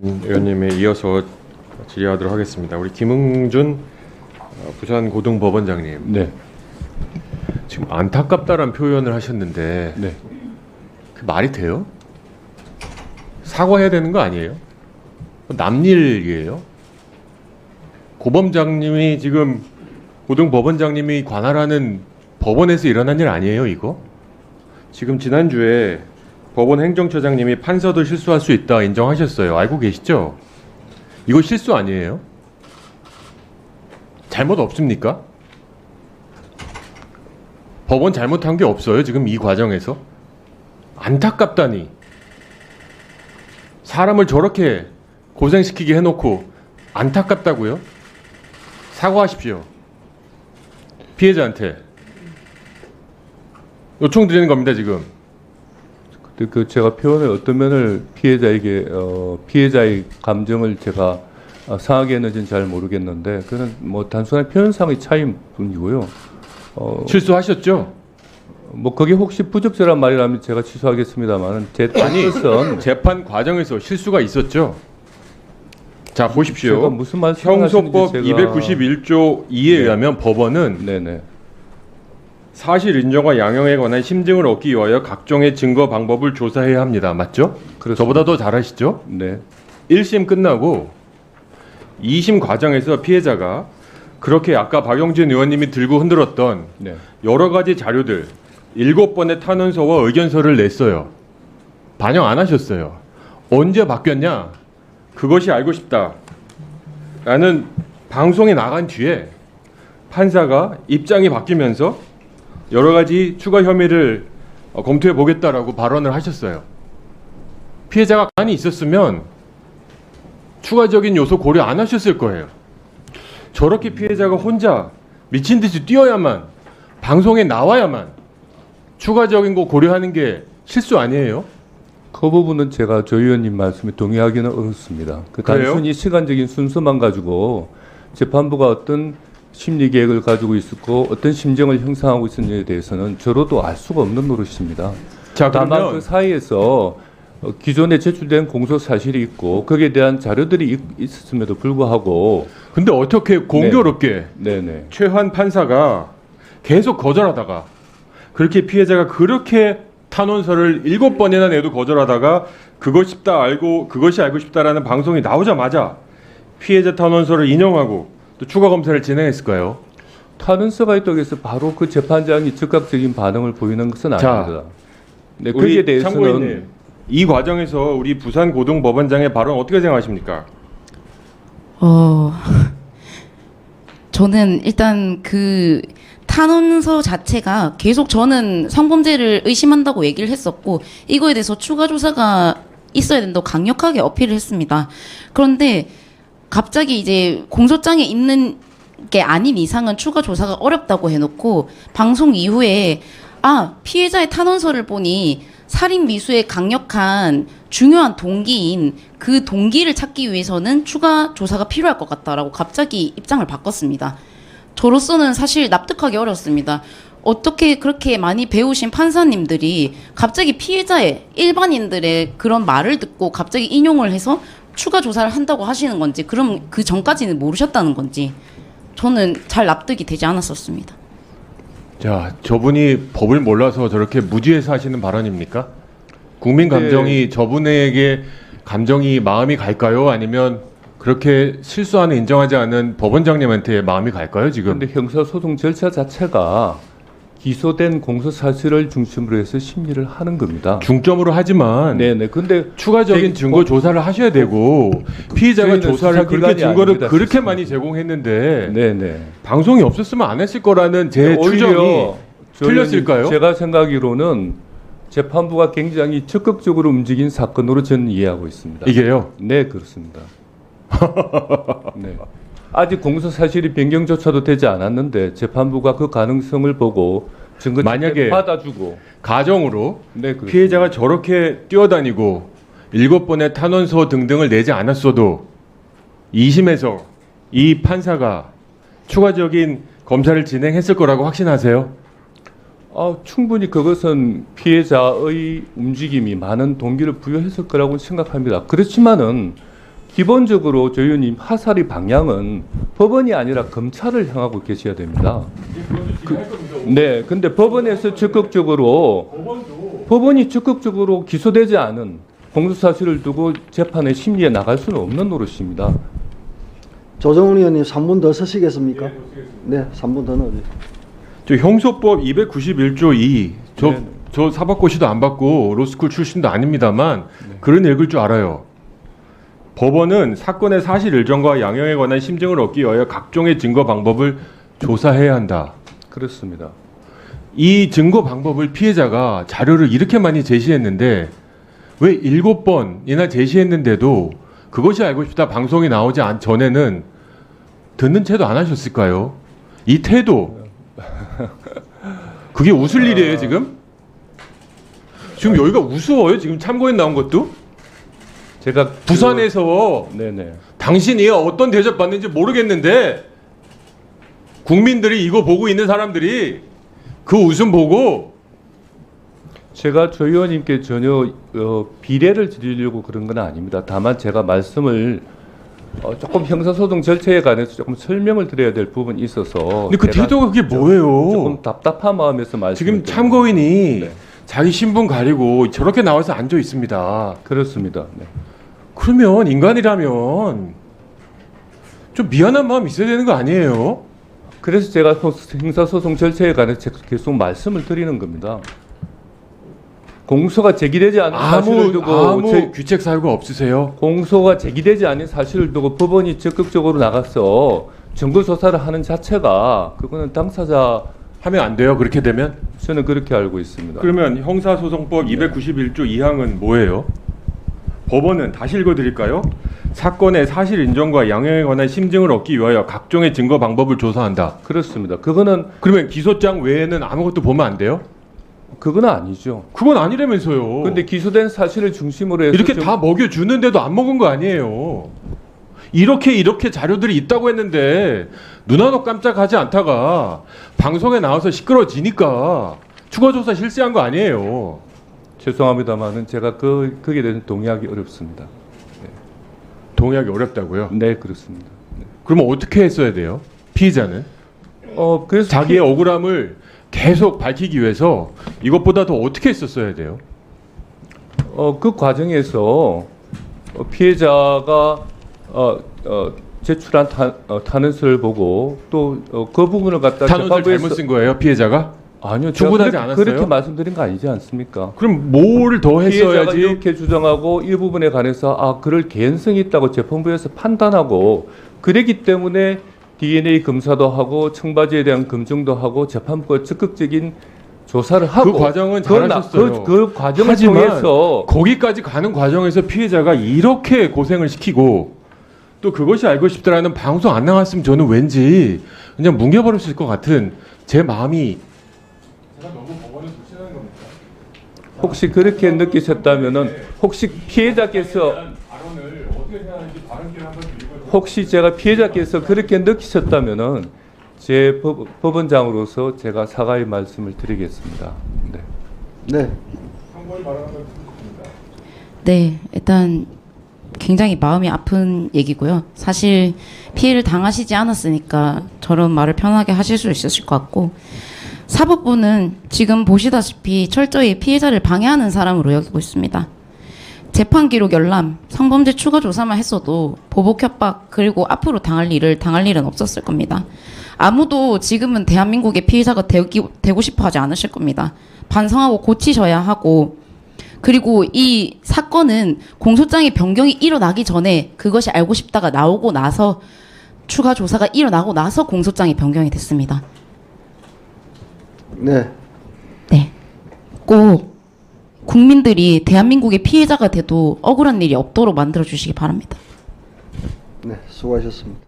의원님에 이어서 질의하도록 하겠습니다. 우리 김흥준 어, 부산 고등법원장님 네, 지금 안타깝다란 표현을 하셨는데 네. 그 말이 돼요? 사과해야 되는 거 아니에요? 남일이에요? 고범장님이 지금 고등법원장님이 관할하는 법원에서 일어난 일 아니에요 이거? 지금 지난주에 법원 행정처장님이 판사도 실수할 수 있다 인정하셨어요. 알고 계시죠? 이거 실수 아니에요? 잘못 없습니까? 법원 잘못한 게 없어요. 지금 이 과정에서 안타깝다니 사람을 저렇게 고생시키게 해놓고 안타깝다고요? 사과하십시오. 피해자한테 요청드리는 겁니다 지금. 그, 그 제가 표현의 어떤 면을 피해자에게 어, 피해자의 감정을 제가 어, 상하게 했는지는 잘 모르겠는데 그는 뭐 단순한 표현상의 차이일 뿐이고요. 어, 실수하셨죠? 뭐 그게 혹시 부적절한 말이라면 제가 취소하겠습니다만은 제 뜻은 재판 과정에서 실수가 있었죠. 자 보십시오. 무슨 말씀 형소법 291조 2에 네. 의하면 법원은 네네 사실 인정과 양형에 관한 심증을 얻기 위하여 각종의 증거 방법을 조사해야 합니다. 맞죠? 그렇습니다. 저보다 더 잘하시죠? 네 1심 끝나고 2심 과정에서 피해자가 그렇게 아까 박영진 의원님이 들고 흔들었던 네. 여러 가지 자료들 일곱 번의 탄원서와 의견서를 냈어요. 반영 안 하셨어요. 언제 바뀌었냐? 그것이 알고 싶다. 라는 방송에 나간 뒤에 판사가 입장이 바뀌면서 여러 가지 추가 혐의를 어, 검토해 보겠다라고 발언을 하셨어요. 피해자가 가만히 있었으면 추가적인 요소 고려 안 하셨을 거예요. 저렇게 피해자가 혼자 미친 듯이 뛰어야만 방송에 나와야만 추가적인 거 고려하는 게 실수 아니에요? 그 부분은 제가 조 의원님 말씀에 동의하기는 어렵습니다. 그 그래요? 단순히 시간적인 순서만 가지고 재판부가 어떤 심리 계획을 가지고 있었고 어떤 심정을 형성하고 있었는지에 대해서는 저로도 알 수가 없는 노릇입니다. 자 다만 그 사이에서 어, 기존에 제출된 공소 사실이 있고 거기에 대한 자료들이 있- 있었음에도 불구하고 근데 어떻게 공교롭게 네 네 최환 판사가 계속 거절하다가 그렇게 피해자가 그렇게 탄원서를 일곱 번이나 내도 거절하다가 그것 싶다 알고 그것이 알고 싶다라는 방송이 나오자마자 피해자 탄원서를 인용하고 또 추가 검사를 진행했을까요? 탄원서가 있다고 해서 바로 그 재판장이 즉각적인 반응을 보이는 것은 자, 아닙니다. 네, 거기에 대해서는 참고인님, 이 과정에서 우리 부산 고등법원장의 발언 어떻게 생각하십니까? 어, 저는 일단 그 탄원서 자체가 계속 저는 성범죄를 의심한다고 얘기를 했었고 이거에 대해서 추가 조사가 있어야 된다고 강력하게 어필을 했습니다. 그런데 갑자기 이제 공소장에 있는 게 아닌 이상은 추가 조사가 어렵다고 해놓고 방송 이후에 아 피해자의 탄원서를 보니 살인 미수의 강력한 중요한 동기인 그 동기를 찾기 위해서는 추가 조사가 필요할 것 같다라고 갑자기 입장을 바꿨습니다. 저로서는 사실 납득하기 어렵습니다. 어떻게 그렇게 많이 배우신 판사님들이 갑자기 피해자의 일반인들의 그런 말을 듣고 갑자기 인용을 해서 추가 조사를 한다고 하시는 건지 그럼 그 전까지는 모르셨다는 건지 저는 잘 납득이 되지 않았었습니다. 자, 저분이 법을 몰라서 저렇게 무지해서 하시는 발언입니까? 국민 네. 감정이 저분에게 감정이 마음이 갈까요? 아니면 그렇게 실수하는 인정하지 않은 법원장님한테 마음이 갈까요? 지금 그런데 형사소송 절차 자체가 기소된 공소 사실을 중심으로 해서 심리를 하는 겁니다. 중점으로 하지만 네네. 근데 추가적인 제- 증거 조사를 하셔야 되고 피의자가 조사를 그렇게 증거를 아닙니다, 그렇게 실제로. 많이 제공했는데 네네. 방송이 없었으면 안 했을 거라는 제 오히려 추정이 저 틀렸을까요? 제가 생각하기로는 재판부가 굉장히 적극적으로 움직인 사건으로 저는 이해하고 있습니다. 이게요. 네 그렇습니다. 네. 아직 공소 사실이 변경조차도 되지 않았는데 재판부가 그 가능성을 보고 증거 만약에 받아주고 가정으로 네. 피해자가 저렇게 뛰어다니고 일곱 번의 탄원서 등등을 내지 않았어도 2심에서 이 판사가 추가적인 검사를 진행했을 거라고 확신하세요? 아, 충분히 그것은 피해자의 움직임이 많은 동기를 부여했을 거라고 생각합니다. 그렇지만은 기본적으로 조 의원님 하살의 방향은 법원이 아니라 검찰을 향하고 계셔야 됩니다. 네, 근데 법원에서 적극적으로 법원이 적극적으로 기소되지 않은 공소 사실을 두고 재판의 심리에 나갈 수는 없는 노릇입니다. 조정훈 의원님 3분 더 서시겠습니까? 네, 3분 더 넣어주세요. 저 형소법 291조 2. 저, 네네. 저 사법고시도 안 받고 로스쿨 출신도 아닙니다만 그런 읽을 줄 알아요. 법원은 사건의 사실 일정과 양형에 관한 심증을 얻기 위하여 각종의 증거 방법을 조사해야 한다. 그렇습니다. 이 증거 방법을 피해자가 자료를 이렇게 많이 제시했는데 왜 일곱 번이나 제시했는데도 그것이 알고 싶다 방송이 나오지 않 전에는 듣는 채도 안 하셨을까요? 이 태도 그게 웃을 일이에요 지금? 지금 여기가 우스워요 지금 참고인 나온 것도 제가 부산에서 그- 네네. 당신이 어떤 대접 받는지 모르겠는데 국민들이 이거 보고 있는 사람들이 그 웃음 보고 제가 조 의원님께 전혀 어, 비례를 드리려고 그런 건 아닙니다. 다만 제가 말씀을 어, 조금 형사소송 절차에 관해서 조금 설명을 드려야 될 부분이 있어서 근데 그 태도가 그게 뭐예요? 조금 답답한 마음에서 말씀 지금 참고인이 네. 자기 신분 가리고 저렇게 나와서 앉아 있습니다. 그렇습니다. 네. 그러면 인간이라면 좀 미안한 마음 있어야 되는 거 아니에요? 그래서 제가 소- 형사소송 절차에 관해서 제- 계속 말씀을 드리는 겁니다. 공소가 제기되지 않은 사실을 아무 두고 아무 제- 규책 사유가 없으세요? 공소가 제기되지 않은 사실을 두고 법원이 적극적으로 나가서 증거 조사를 하는 자체가 그거는 당사자 하면 안 돼요. 그렇게 되면? 저는 그렇게 알고 있습니다. 그러면 형사소송법 291조 2항은 뭐예요? 법원은 다시 읽어드릴까요? 사건의 사실 인정과 양형에 관한 심증을 얻기 위하여 각종의 증거 방법을 조사한다. 그렇습니다. 그거는 그러면 기소장 외에는 아무것도 보면 안 돼요? 그건 아니죠. 그건 아니라면서요. 근데 기소된 사실을 중심으로 해서 이렇게 좀- 다 먹여 주는데도 안 먹은 거 아니에요. 이렇게 이렇게 자료들이 있다고 했는데 눈 하나 깜짝하지 않다가 방송에 나와서 시끄러지니까 추가 조사 실시한 거 아니에요. 죄송합니다만은 제가 그 거기에 대해서 동의하기 어렵습니다. 동의하기 어렵다고요. 네 그렇습니다. 그러면 어떻게 했어야 돼요? 피의자는 어 그래서 자기의 억울함을 계속 밝히기 위해서 이것보다 더 어떻게 했었어야 돼요? 어 그 과정에서 어, 피해자가 어, 어, 제출한 타, 어, 탄원서를 보고 또 그 부분을 갖다 재판부에서- 잘못 쓴 거예요, 피해자가? 아니요 그렇게, 않았어요? 그렇게 말씀드린 거 아니지 않습니까? 그럼 뭘더 했어야지? 이렇게 주장하고 이 부분에 관해서 아 그럴 개연성이 있다고 재판부에서 판단하고 그랬기 때문에 DNA 검사도 하고 청바지에 대한 검증도 하고 재판부가 적극적인 조사를 하고 그 과정은 그 나- 잘하셨어요. 그, 그 과정을 하지만 통해서 거기까지 가는 과정에서 피해자가 이렇게 고생을 시키고 또 그것이 알고 싶다라는 방송 안 나갔으면 저는 왠지 그냥 뭉개버렸을 것 같은 제 마음이 혹시 그렇게 느끼셨다면은 혹시 피해자께서 혹시 제가 피해자께서 그렇게 느끼셨다면은 제 법, 법원장으로서 제가 사과의 말씀을 드리겠습니다. 네. 네, 네, 일단 굉장히 마음이 아픈 얘기고요. 사실 피해를 당하시지 않았으니까 저런 말을 편하게 하실 수 있으실 것 같고 사법부는 지금 보시다시피 철저히 피해자를 방해하는 사람으로 여기고 있습니다. 재판 기록 열람, 성범죄 추가 조사만 했어도 보복 협박 그리고 앞으로 당할 일을 당할 일은 없었을 겁니다. 아무도 지금은 대한민국의 피해자가 되기, 되고 싶어 하지 않으실 겁니다. 반성하고 고치셔야 하고 그리고 이 사건은 공소장의 변경이 일어나기 전에 그것이 알고 싶다가 나오고 나서 추가 조사가 일어나고 나서 공소장이 변경이 됐습니다. 네, 네. 꼭 국민들이 대한민국의 피해자가 돼도 억울한 일이 없도록 만들어 주시기 바랍니다. 네, 수고하셨습니다.